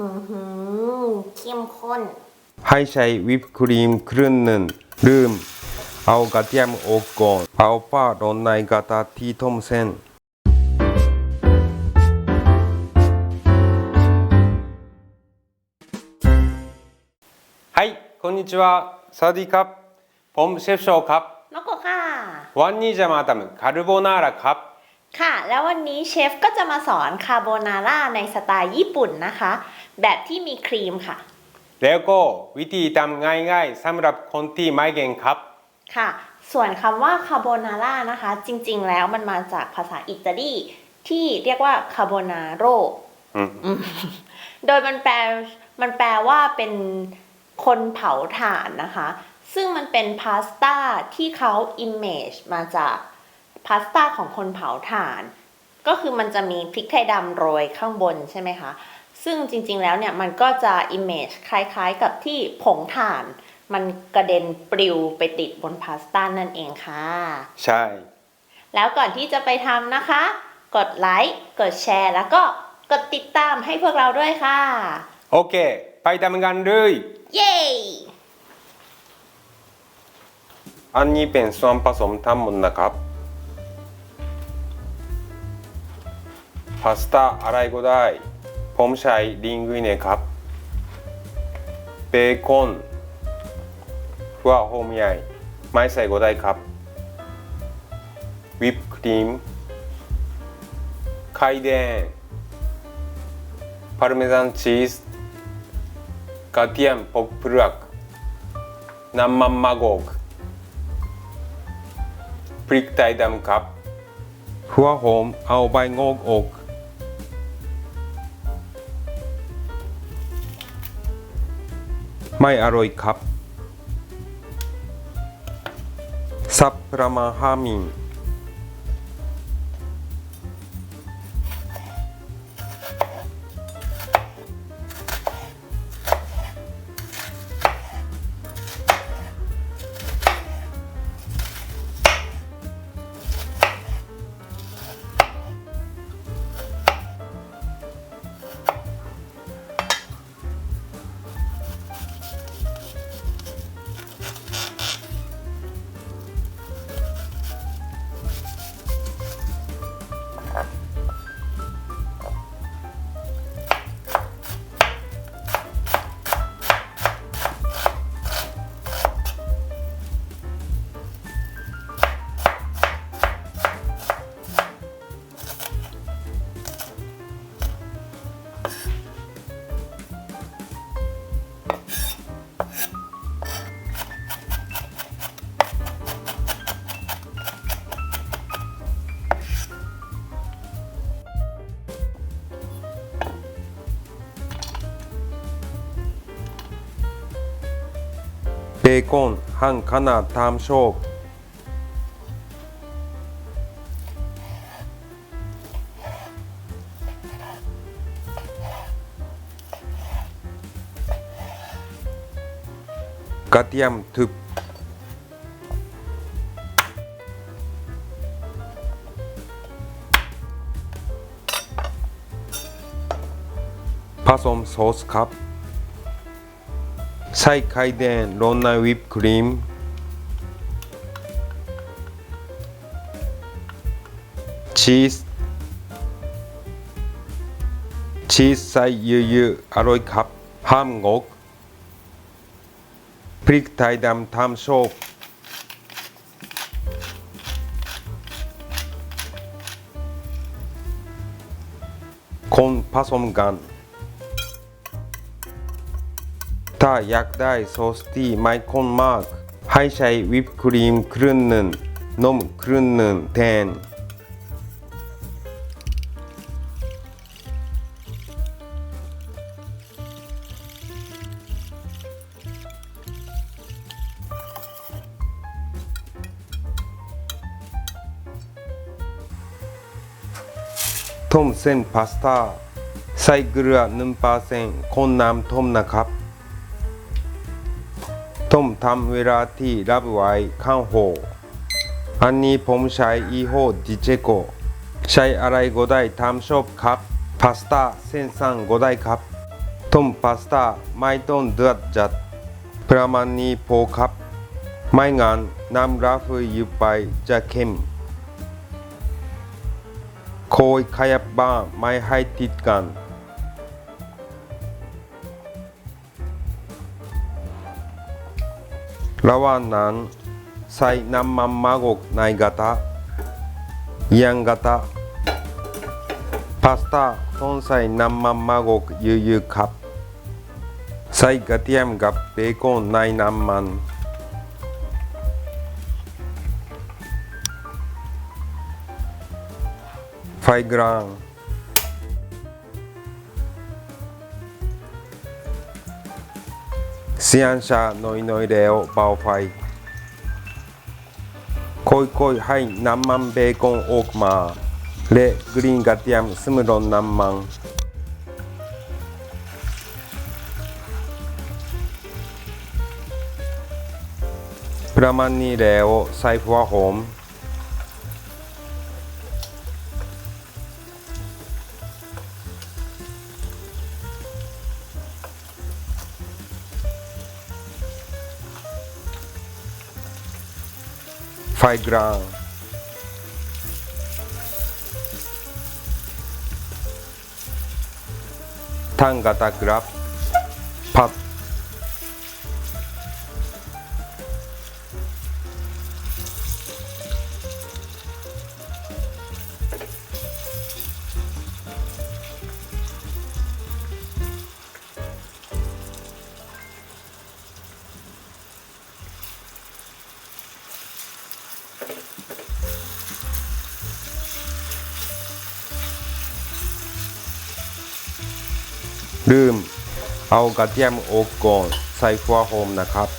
อือหือเข้มข้น ให้ใช้วิปครีมครึ่งหนึ่งลืม เอากระเทียมออกก่อน เอาผ้าลงในกระทะที่ต้มเส้น はい、こんにちは。สวัสดีครับ ผมเชฟโชว์ครับ นกโกค่ะ วันนี้จะมาทำคาร์โบนาร่าครับ ค่ะ แล้ววันนี้เชฟก็จะมาสอนคาโบนาร่าในสไตล์ญี่ปุ่นนะคะ แบบที่มีครีมค่ะ แล้วก็วิธีทำง่ายๆสำหรับคนที่ไม่เก่งครับ ค่ะ ส่วนคำว่าคาโบนาร่านะคะ จริงๆ แล้วมันมาจากภาษาอิตาลีที่เรียกว่าคาโบนาโรอืมโดยมันแปลมันแปลว่าเป็นคนเผาถ่านนะคะ ซึ่งมันเป็นพาสต้าที่เขาอิมเมจมาจาก พาสต้าของคนเผาถ่าน ก็คือมันจะมีพริกไทยดำโรยข้างบนใช่ไหมคะ ซึ่งจริงๆแล้วเนี่ยมันก็จะอิมเมจคล้ายๆกับที่ผงถ่าน มันกระเด็นปลิวไปติดบนพาสต้านั่นเองค่ะ ใช่ แล้วก่อนที่จะไปทำนะคะ กดไลค์ กดแชร์ แล้วก็กดติดตามให้พวกเราด้วยค่ะ โอเค ไปทำกันเลย เย้อันนี้เป็นส่วนผสมทั้งหมดนะครับ พาสต้าอะไรก็ได้ ผมใช้ลิงกุอิเนครับ เบคอนหัวหอมใหญ่ไม่ใส่ก็ได้ครับ วิปครีม ไข่แดง พาร์เมซานชีสกระเทียมปอกเปลือกน้ำมันมะกอกพริกไทยดำครับหัวหอมเอาใบงอกออก ไม่อร่อยครับ ซับประมาณห้ามิ เบคอนหั่นขนาดตามชอบกระเทียมทึบผสมซอสครับ ใส่ไข่แดงลงในวิปครีม ชีส ชีสใส่เยอะๆอร่อยครับ ห้ามงก พริกไทยดำทำชอบคนผสมกัน ถ้าอยากได้ซอสที่ไม่ข้นมาก ให้ใช้วิปครีมครึ่งหนึ่งนมครึ่งหนึ่งแทนต้มเส้นพาสต้าใส่เกลือ1%คนน้ำต้มนะครับ ต้มทำเวลาที่รับไว้ข้างโหอันนี้ผมใช้อีโฮดิเจโกใช้อะไรก็ได้ทำชอบครับพาสต้าเส้นสั่งก็ได้ครับ ต้มพาสต้าไม่ต้องเดือดจัดประมาณนี้พอครับ ไม่งั้นน้ำราฟอยู่ไปจะเค็มคอยขยับบ้างไม่ให้ติดกัน ระหว่างนั้นใส่น้ำมันมะกอกในกระทะเอียงกระทะพาสต้าต้องใส่น้ำ シアンシャノイノイレオバオファイ。コイコイハイナンマンベーコンオークマー。レグリーンガティアムスムロンナンマンプラマンニーレオサイフワホーム。5 gram. Tangata graph ลืมเอากระเทียมออกก่อนใส่หัวหอมนะครับ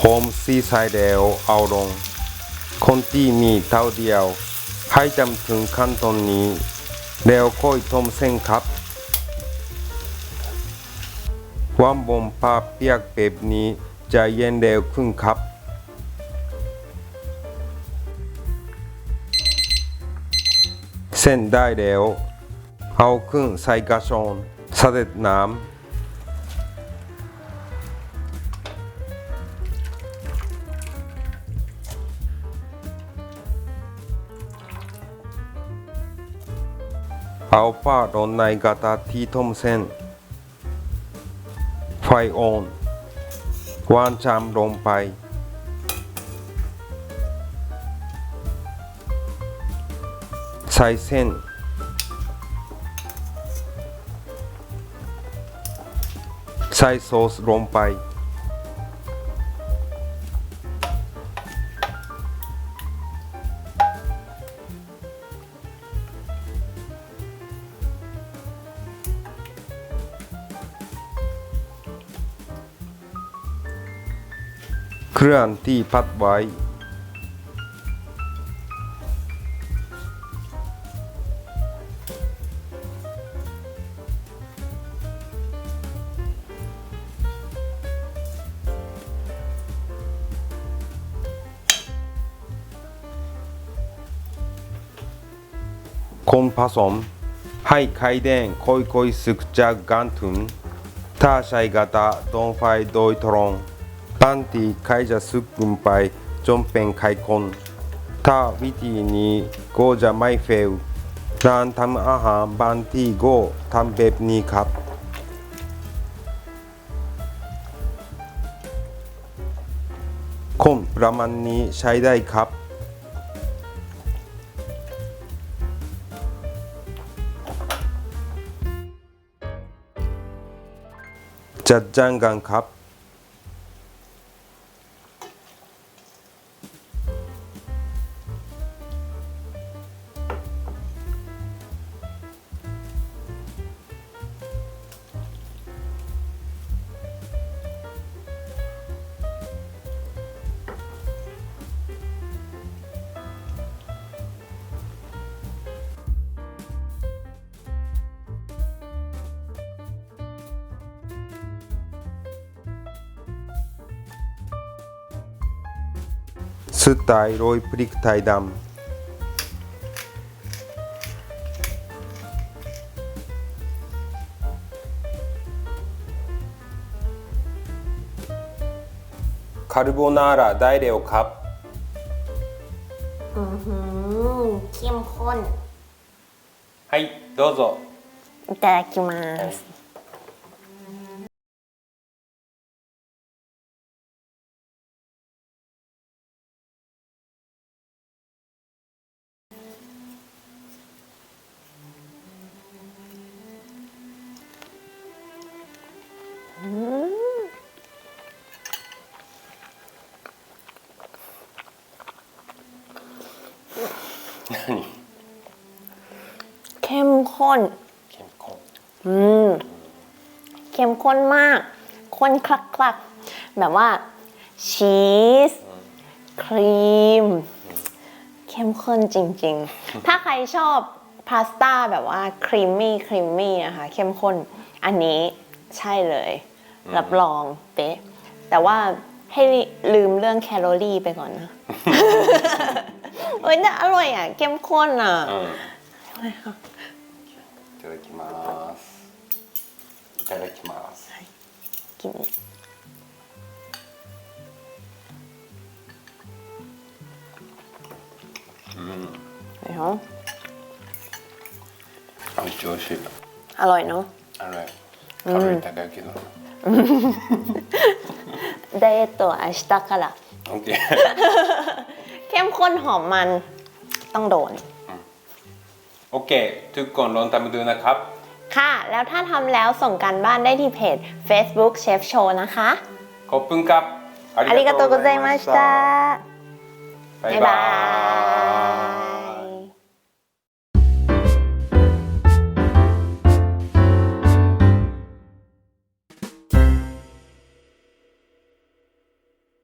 หอมซีไซเดลเอาลง คนที่มีเท่าเดียว ให้จำถึงขั้นตอนนี้ แล้วค่อยทมเส้นครับความบมผ้าเปียกแบบนี้จะเย็นเร็วขึ้นครับ เส้นได้แล้วเอาขึ้นใส่กระชอนเสด็จน้ำ อาผ้าโดนในกระทะที่ต้มเส้นไฟออนวางชามลงไป ใส่เส้น ใส่ซอสลงไป เครื่องที่พัดไว้ คนผสมให้ไข่แดงค่อยๆสึกจากกันถึงถ้าใช้กระทะตรงไฟโดยตรง บางทีไข่จะสุกลงไปจนเป็นไขคนถ้าวิธีนี้ก็จะไม่เฟลร้านทำอาหารบางที่ก็ทำแบบนี้ครับคนประมาณนี้ใช้ได้ครับ จัดจ้างกันครับ เร็วครับ อือหือเข้มข้น はいどうぞいただきます เข้มข้น เข้มข้นอืมเข้มข้นมาก ข้นคลักคลักๆแบบว่า ชีส ครีม เข้มข้นจริง ๆ ถ้าใครชอบพาสต้าแบบว่าครีมมี่ครีมมี่นะคะเข้มข้นอันนี้ใช่เลย รับรองเป๊ะแต่ว่าให้ลืมเรื่องแคลอรี่ไปก่อนนะ เอ้ยแต่อร่อยอ่ะ เข้มข้นอ่ะ うんいただきますいただきます กิน เดี๋ยว めっちゃ美味しい อร่อยเนาะ あれカロリー高いけどไดเอทตัวอาชิตะから オッケー เข้มข้นหอมมันต้องโดน โอเค ทุกคนลองทำดูนะครับ ค่ะ แล้วถ้าทำแล้วส่งการบ้านได้ที่เพจ Facebook Chef Show นะคะ ขอบคุณครับอาริกาโตโกเซมาสตาบ๊ายบาย